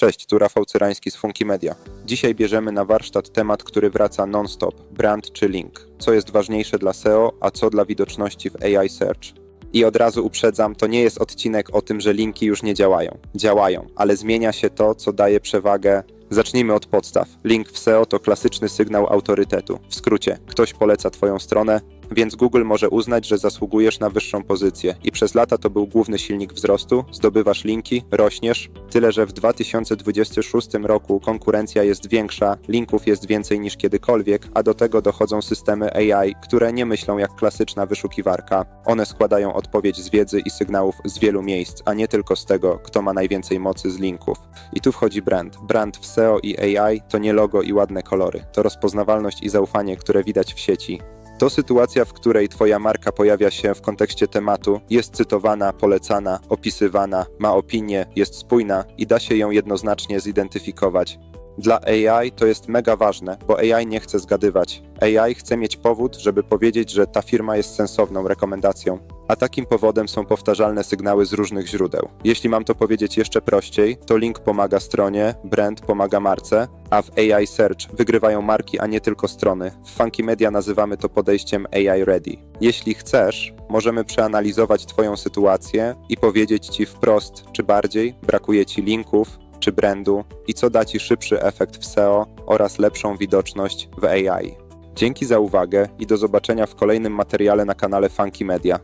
Cześć, tu Rafał Cyrański z Funky Media. Dzisiaj bierzemy na warsztat temat, który wraca non-stop, brand czy link. Co jest ważniejsze dla SEO, a co dla widoczności w AI Search. I od razu uprzedzam, to nie jest odcinek o tym, że linki już nie działają. Działają, ale zmienia się to, co daje przewagę. Zacznijmy od podstaw. Link w SEO to klasyczny sygnał autorytetu. W skrócie, ktoś poleca Twoją stronę, więc Google może uznać, że zasługujesz na wyższą pozycję. I przez lata to był główny silnik wzrostu. Zdobywasz linki, rośniesz. Tyle, że w 2026 roku konkurencja jest większa, linków jest więcej niż kiedykolwiek, a do tego dochodzą systemy AI, które nie myślą jak klasyczna wyszukiwarka. One składają odpowiedź z wiedzy i sygnałów z wielu miejsc, a nie tylko z tego, kto ma najwięcej mocy z linków. I tu wchodzi brand. Brand w SEO i AI to nie logo i ładne kolory. To rozpoznawalność i zaufanie, które widać w sieci. To sytuacja, w której Twoja marka pojawia się w kontekście tematu, jest cytowana, polecana, opisywana, ma opinię, jest spójna i da się ją jednoznacznie zidentyfikować. Dla AI to jest mega ważne, bo AI nie chce zgadywać. AI chce mieć powód, żeby powiedzieć, że ta firma jest sensowną rekomendacją. A takim powodem są powtarzalne sygnały z różnych źródeł. Jeśli mam to powiedzieć jeszcze prościej, to link pomaga stronie, brand pomaga marce, a w AI Search wygrywają marki, a nie tylko strony. W Funky Media nazywamy to podejściem AI Ready. Jeśli chcesz, możemy przeanalizować Twoją sytuację i powiedzieć Ci wprost, czy bardziej brakuje Ci linków, czy brandu i co da Ci szybszy efekt w SEO oraz lepszą widoczność w AI. Dzięki za uwagę i do zobaczenia w kolejnym materiale na kanale Funky Media.